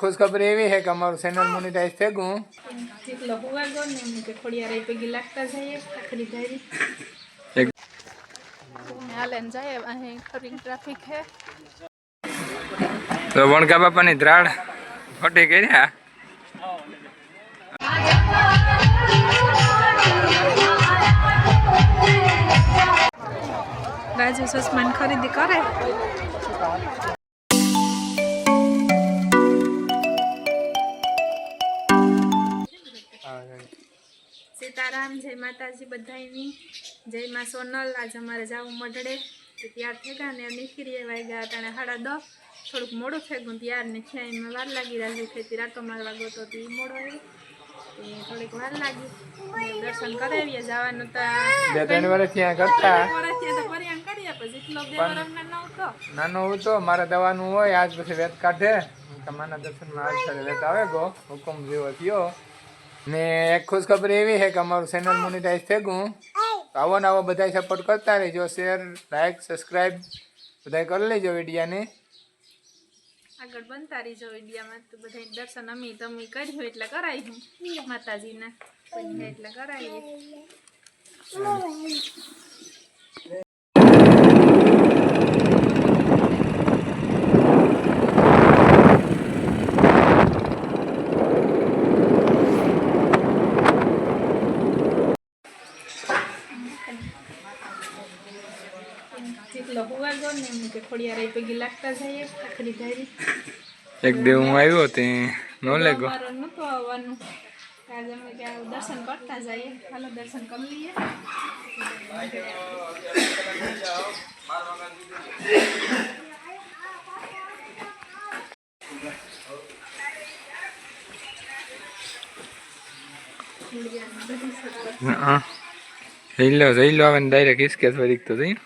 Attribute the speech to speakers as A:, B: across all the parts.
A: ખુશખબરી એવી છે કે અમારું ચેનલ મોનિટાઈઝ થઈ ગયું
B: જેટલો હુવા ગયો ને એમ કે ખોડિયાર એ પૈકી લાગતા જઈએ આખરી ધારી.
A: એક
B: હાલે ને જાય અહીં ખરી ટ્રાફિક છે.
A: તો વણકા બાપાની દ્રાડ ખોટી કર્યા
B: રાજુ સસમાન ખરીદી કરે. સીતારામ જય માતાજી બધાયની. જય માં સોનલ આજે અમારે જવું મઢડે. તો તૈયાર થયા ગયા ને નીકળીએ વાગ્યા અટાણે સાડા દસ થોડુંક મોડું ફેંકું ત્યાર ને એમાં વાર લાગી રહ્યું ખેતી રાતો મારવા ગયો તો એ મોડો આવ્યો. થોડીક વાર લાગી. દર્શન કરાવીએ જવાનું તો.
A: બે ત્રણ કરતા.
B: વર્ષથી તો
A: નાનો હું તો મારે દવાનું હોય આજ પછી વેત કાઢે. તમારા દર્શનમાં આજ સાથે વેત આવે ગો હુકમ જેવો થયો. ને એક ખુશખબરી એવી છે કે અમારું ચેનલ મોનિટાઈઝ થઈ ગયું. તો આવો ને આવો બધા સપોર્ટ કરતા રહેજો શેર લાઈક સબસ્ક્રાઈબ બધા કરી લેજો વિડીયાને.
B: આગળ બનતા રહીજો વિડીયામાં. તો બધા દર્શન અમે તમે કર્યું એટલે કરાવ્યું માતાજીના. એટલે કરાવીએ જેટલો હુવા ગયો ને એમ કે ખોડિયાર એ પૈકી લાગતા જઈએ આખરી ધારી.
A: એક દેવ હું આવ્યો તે નો લેગો.
B: અમારો આવવાનું. આજે અમે ત્યાં દર્શન કરતા જઈએ. હાલો દર્શન કરી લઈએ.
A: હા. જઈ લો જઈ લો આવે ડાયરેક્ટ હિસકે વરીક તો જઈ.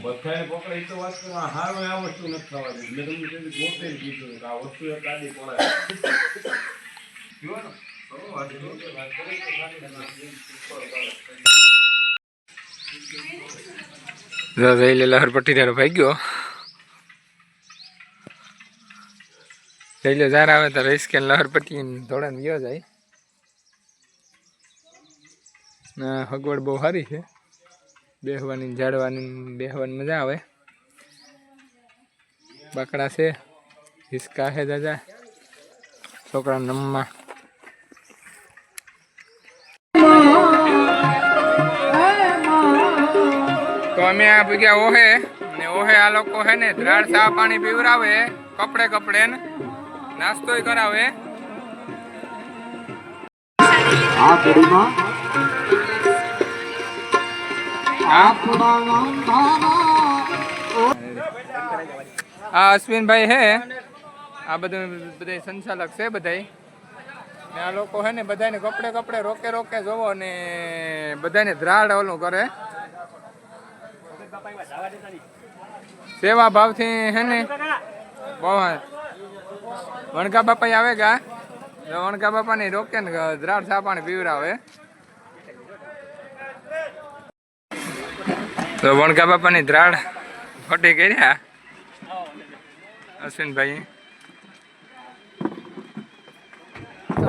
C: બધાને પકડે એ તો વાત કરો હારો આ વસ્તુ નથી થવાની મેં તમને પોતે જ કીધું કે આ વસ્તુ એક આડી પડાય જુઓ ને, કરો વાત કરો. વાત કરી તો સારી રીતે ઉપર પડે.
A: જો જઈ લે લહર પટ્ટી ભાઈ ગયો જઈ લો જાર આવે તો રહીશ કે લહર પટી દોડાને ગયો જાય. ના, હગવડ બહુ સારી છે. બેહવાની ઝાડવાની બેહવાની મજા આવે. બાકડા છે, હિસકા છે દાદા છોકરા નમવા તો અમે આ ભગ્યા ઓહે, ને ઓહે આ લોકો હે ને દ્રાડ સા પાણી પીવરાવે કપડે કપડે ને. નાસ્તોય કરાવે.
D: આ કડીમાં
A: આ અશ્વિનભાઈ હે. આ બધું બધા સંચાલક છે બધાય. ને આ લોકો હે ને બધાને કપડે કપડે રોકે રોકે જોવો ને બધાને દ્રાડ ઓલું કરે. સેવા ભાવથી હે ને. બહુ વણકા બાપા આવે કા વણકા બાપા ને રોકે ને દ્રાડ પાણી પીવરાવે. તો વણકા બાપાની દ્રાડ ખોટી કર્યા અશ્વિનભાઈ. તો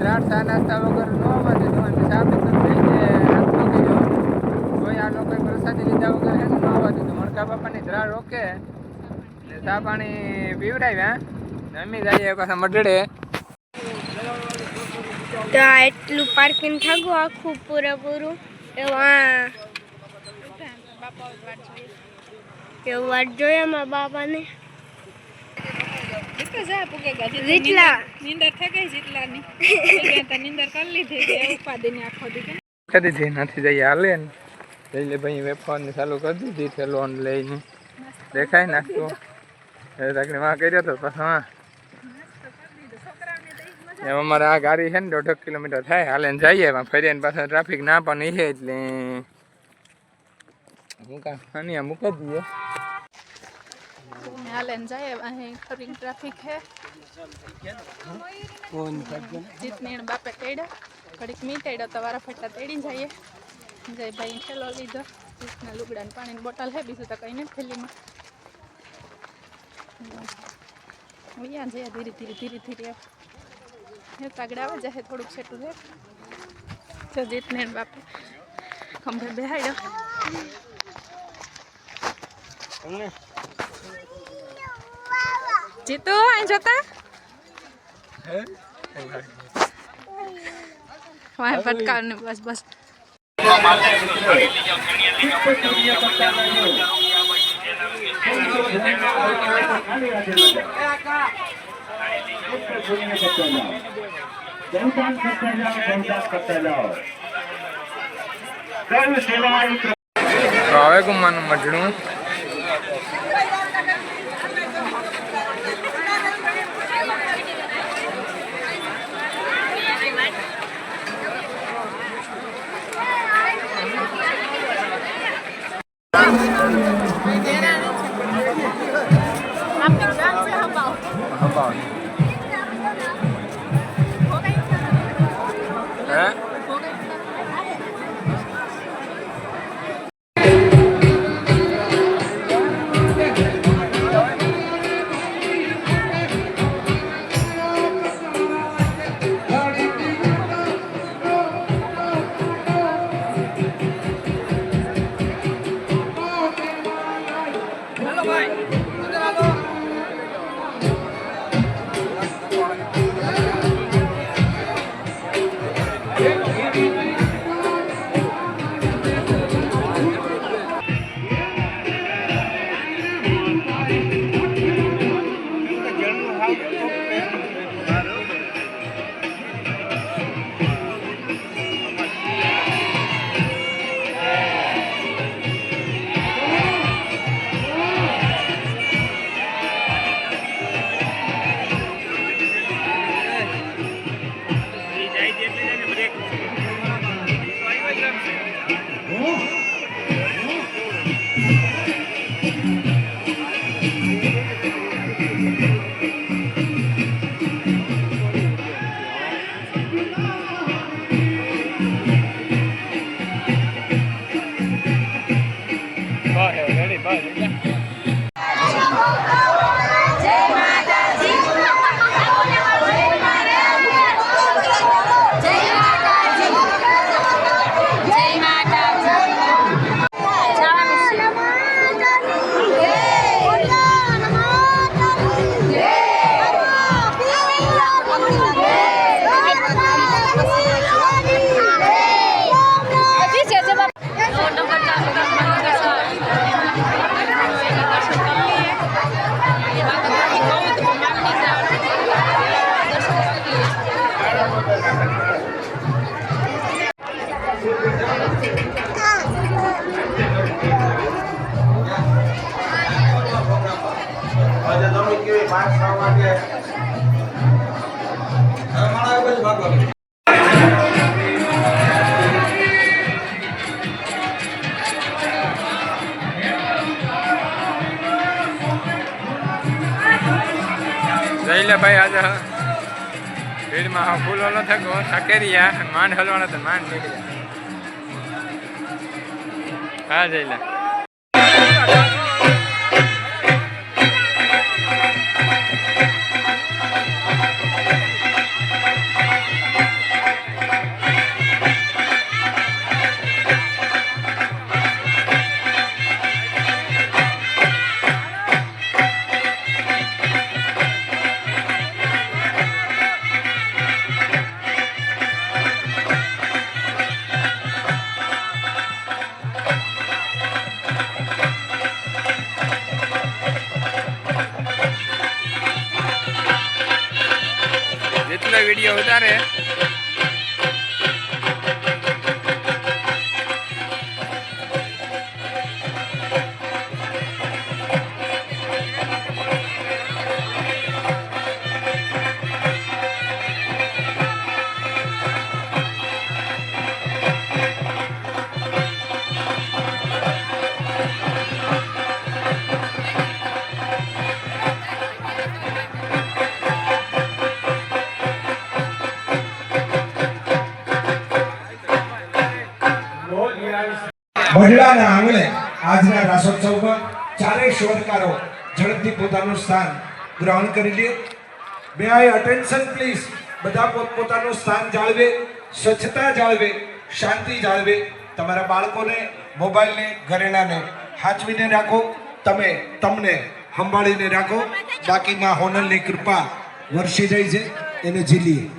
A: દ્રાડ ચા નાસ્તા વગર ન થઈને નાસ્તો કર્યો કોઈ આ લોકોએ પ્રસાદી લીધા વગર એમ ને આવવા દીધું. મણકા બાપાની દ્રાડ રોકે ને ચા પાણી પીવડાવ્યા અમે જઈએ પાછા મઢડે.
E: તો એટલું પાર્કિંગ થાગું આખું પૂરેપૂરું. એવા એવું વાત જોઈએ મારા બાપાને જેટલા.
B: નીંદર થઈ ગઈ જેટલાની. ગયા તા નીંદર કરી લીધી કે ઉપાધિની આખો દી કે.
A: કરી દીધી નથી જઈએ હાલે ને. જઈ લે ભાઈ વેફરને ચાલુ કરી દીધી છે લોન લઈને. દેખાય નાખતો એ તકની માં કર્યો તો પાછો હા. એમ અમારે આ ગાડી છે ને દોઢ કિલોમીટર થાય. હાલે જઈએ એમાં ફરીએ ને પાછળ ટ્રાફિક ના પણ છે એટલે મૂકા અહીંયા મૂકી દઈએ.
B: હાલે જાય અહીં બાપે તેડ્યો. ઘડીક મી તો વારા ફટા તેડી જઈએ. જયભાઈ ઠેલો લીધો. જીતના લુગડા ને પાણીની બોટલ હે બીજું તો કંઈ નથી થેલીમાં. ધીરે ધીરે ધીરે ધીરે. હે તાગડા આવે જાય થોડુંક છેટું છે જો જીતને બાપે. ખંભે બેહાડ્યો. જીતુ અહીં જોતા? વાહ પટકાવ ને બસ. બસ
D: જનતાન કરતા જાઓ જનતાન કરતા જાઓ
A: હવે ગુમ્માનું મઢડું બસ જઈ લે ભાઈ આજે ભીડમાં ફૂલ વાળો થકો રહ્યા માંડ હલવાનો તો માંડ નીકળ્યા હા જઈ લે.
F: વડલાના આંગણે આજના રાસોત્સવમાં ચારેય શોધકારો ઝડપથી પોતાનું સ્થાન ગ્રહણ કરી લે. બે આઈ અટેન્શન પ્લીઝ બધા પોતપોતાનું સ્થાન જાળવે, સ્વચ્છતા જાળવે, શાંતિ જાળવે. તમારા બાળકોને, મોબાઈલને, ઘરેણાને હાચવીને રાખો. તમે તમને સંભાળીને રાખો. બાકીમાં હોનલની કૃપા વર્ષી જાય છે. એને ઝીલીએ.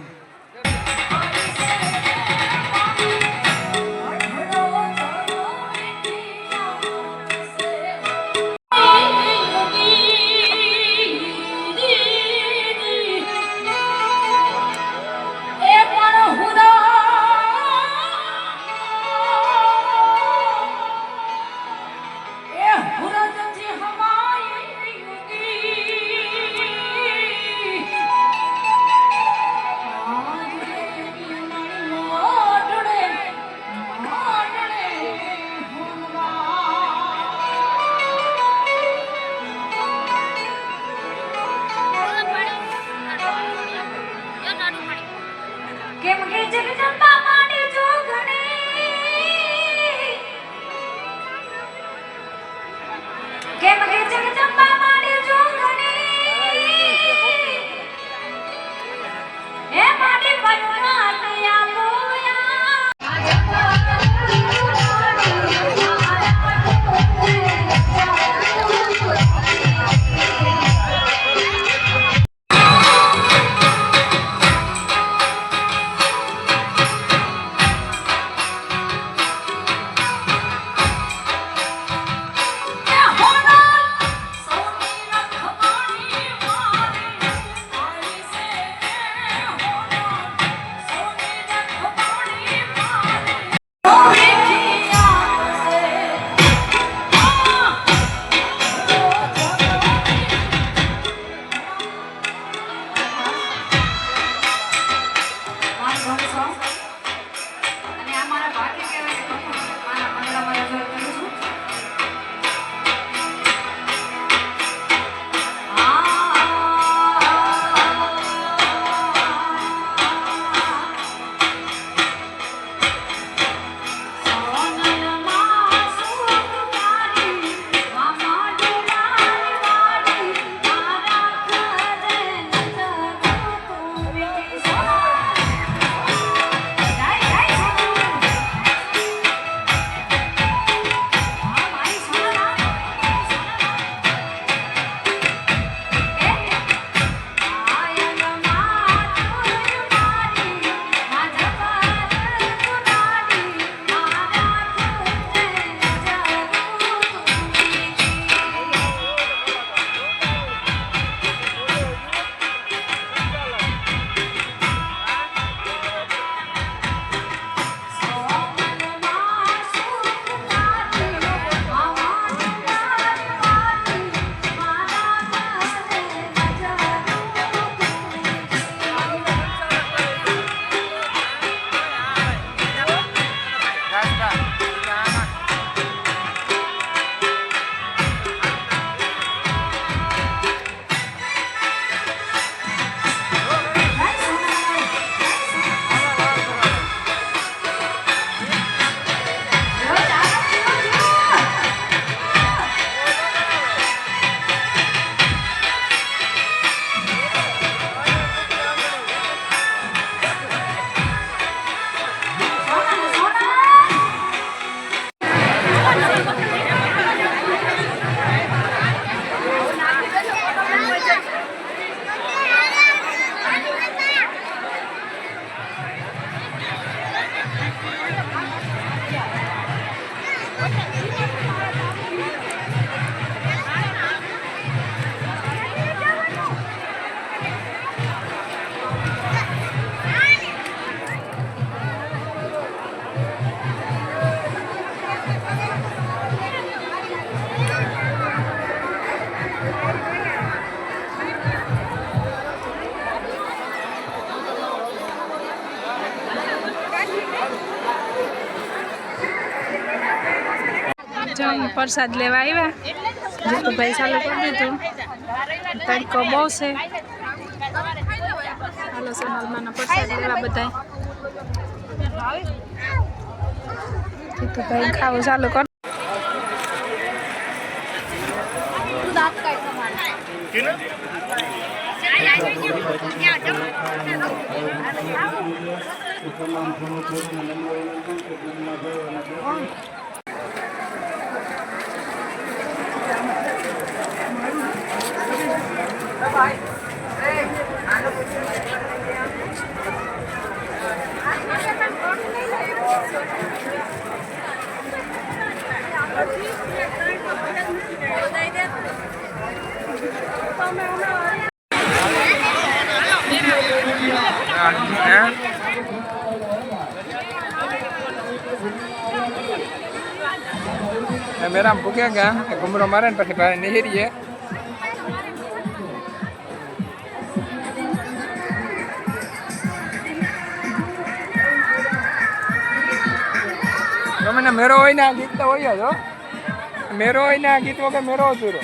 B: પ્રસાદ લેવા આવ્યા. જીતુભાઈ ચાલુ કરી દીધું. તડકો બહુ છે. હાલો સોનાલમાના પ્રસાદ લેવા બધા જીતુભાઈ ખાવું ચાલુ કર. Thank.
G: મેરામ પૂગ્યા ગયા ઘુમરો મારે ને પછી ભાઈ નિહીરીએ. મેરો હોય ને આ ગીત તો હોય જ, હો. મેરો હોય ને આ ગીત વગર મેરો અધૂરો.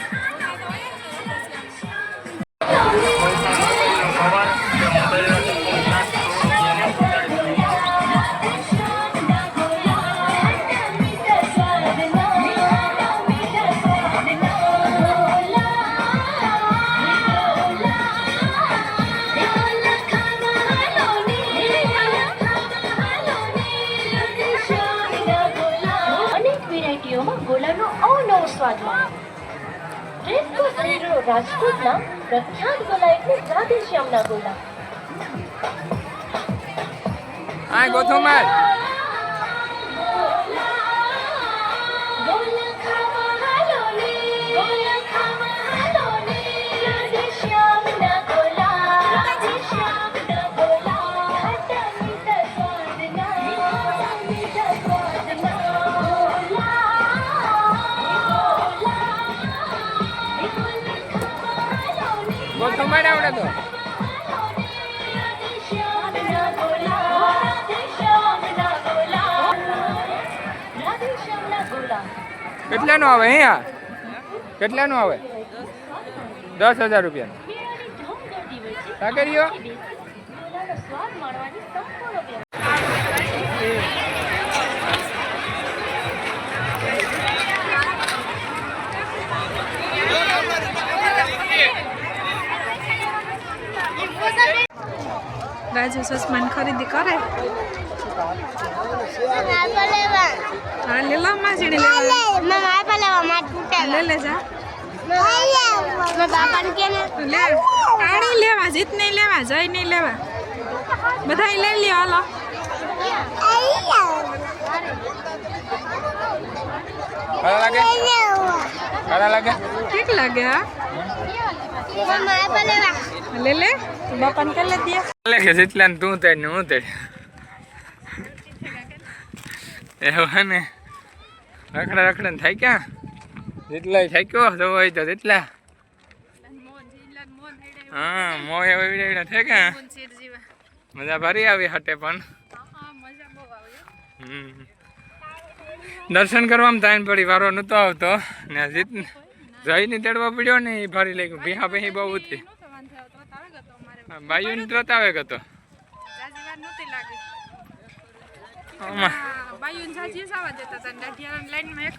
H: ગોલાનો અવનવો સ્વાદ માણો રેસ્કો શરીરનો રાજકોટના પ્રખ્યાત ગોલા એટલે રાધેશ્યામના ગોલા.
G: આ ગોથો ગોથો આવડે તો. કેટલાનું આવે અહીંયા? કેટલાનું આવે? દસ હજાર રૂપિયાનું. કાકરીઓ
B: રાજુ સસમાન ખરીદી કરે. હા લે લો માસીને લેવા. લે લે જા. લે આણી લેવા જીત નહીં લેવા જય નહીં લેવા. બધાય લઈ લ્યો હાલો.
G: લાગે? લાગે?
B: ઠીક લાગે હા? લે લે. બાપાને કે લે દે.
G: લાગે જેટલા ને તું તેડ ને હું તેડ એવું ને, રખડા રખડા ને થાય ક્યાં? જેટલા થાક્યો તો હોય તો જેટલા હા મોય એવી એવી થાય ક્યાં? મજા ભારી આવી હટે પણ. દર્શન કરવામાં તાઈન પડી, વારો નહોતો આવતો. ને જીત જઈને તેડવા પડ્યો ને એ ભારી લાગ્યું. ભીહા ભીહી બહુ હતી. બાયુ ને ત્રત આવે ગતો આમાં
B: બાયુન સાજી જવા દેતા હતા દાઢિયા લાઈનમાં એક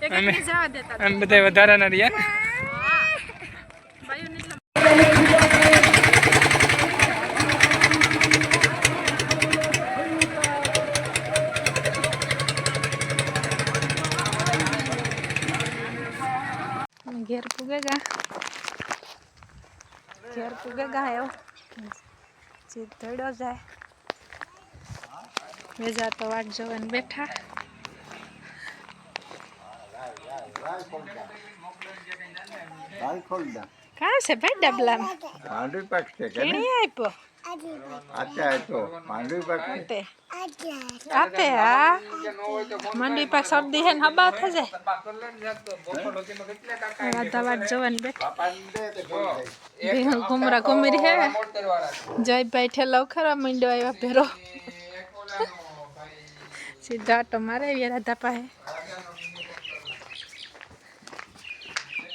B: જ એક
G: અમે-
B: જ જવા દેતા હતા
G: એમ બધા વધારાના રહ્યા
B: બાયુન એટલે ઘેર પૂગે ગા ઘેર પૂગે ગા એવો જીત ધોડ્યો જાય. બીજા તો વાટ જોવાને બેઠા. કાં છે ભાઈ ડબલામાં? આપ્યો
A: અત્યારે તો માંડવી પાક
B: આપે હા. મંડી પાક શરદી હે ને હબા થશે રાધા વાટ જોવાને બેઠા ઘુમરા ઘુમરી હે. જયભાઈ ઠેલો ખરા મંડ્યો આવ્યા ભેરો. સીધા આટો મારે આવ્યા રાધા પાસે.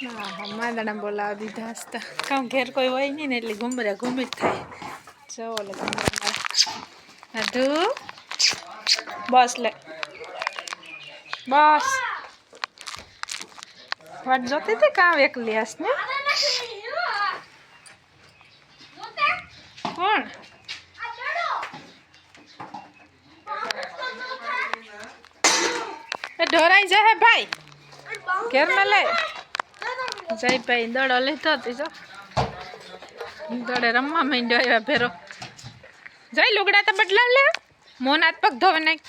B: હા હા માદાણા બોલાવી દીધા હસતા. કામ ઘેર કોઈ હોય નહીં ને એટલે ઘુમરા ઘુમી જ થાય. જો લે અધુ બસ લે જોતી હતી કામ એક હસ ને કોણ ઢોરાઈ જાય ભાઈ ઘેરમાં લે જય ભાઈ દડો લીધો તીજો દડે રમવા માંડ્યો એવા ભેરો. જય લુગડા તો બદલાવ લે. મોન હાથ પગ ધોવે નાખ.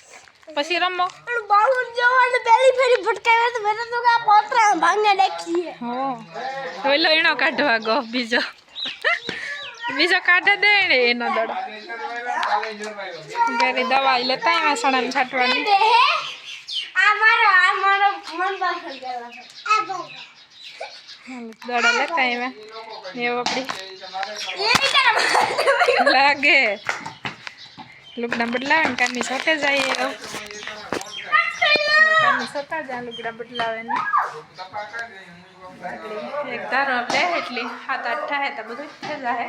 B: પછી રમો.
E: બાઉલ જવાનું પહેલી ફેરી ફટકાવે તો મેં તો આ પોતરા ભાંગે નાખીએ.
B: હો. હવે લઈણો કાઢવા ગો બીજો. બીજો કાઢે દે ને એનો દડો. ઘરે દવાઈ લેતા આવ્યા સણાને છાંટવાની.
E: મન
B: દડો લેતા એમાં. એવું આપણી લાગે. લુગડા બદલાવે ને કામી સોટે જાય કામી સોટા જાય લુગડા બદલાવે ને એક ધારો લે એટલી હાથ આઠ થાય તો બધું થઈ જાય.